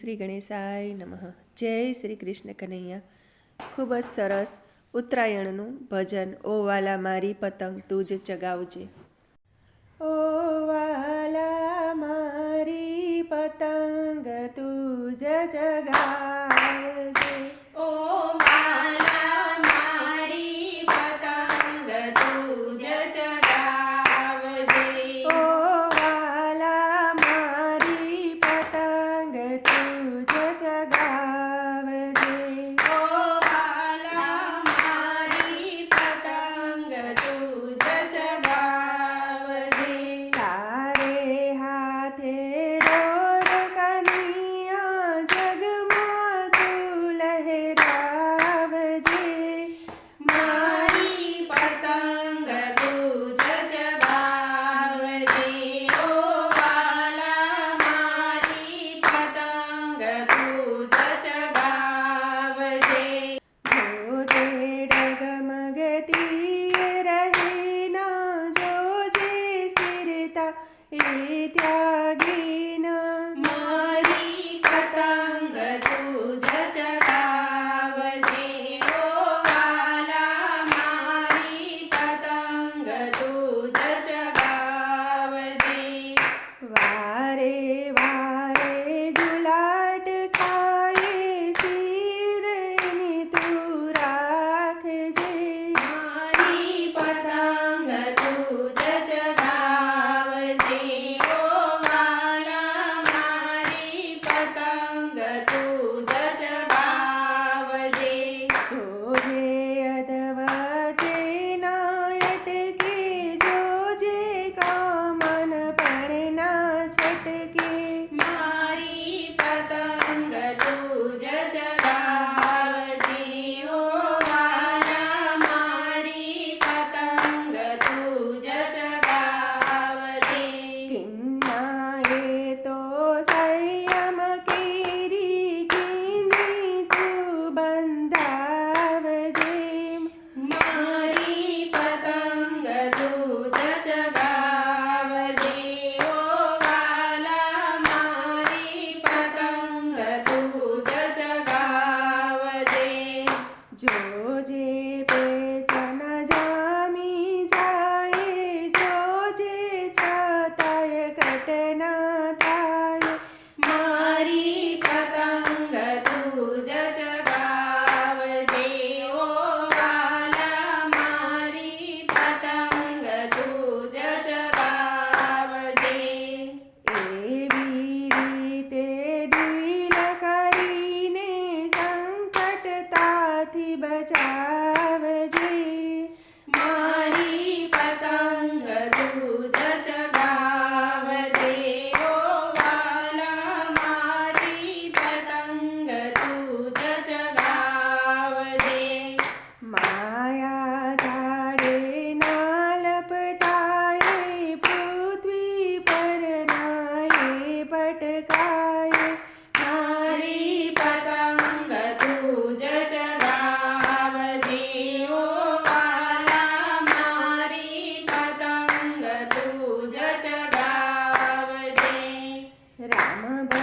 શ્રી ગણેશાય નમઃ. જય શ્રી કૃષ્ણ કનૈયા. ખૂબ જ સરસ ઉત્તરાયણનું ભજન. ઓ વાલા મારી પતંગ, તું જ ચગાવજે. ઓ વાલા મારી પતંગ, તું જ ચગાવજે. de hoje. બચાવજે Mama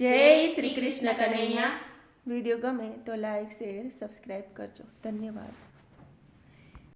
જય શ્રી કૃષ્ણ કનૈયા વીડિયો ગમે તો લાઈક શેર સબસ્ક્રાઈબ કરજો ધન્યવાદ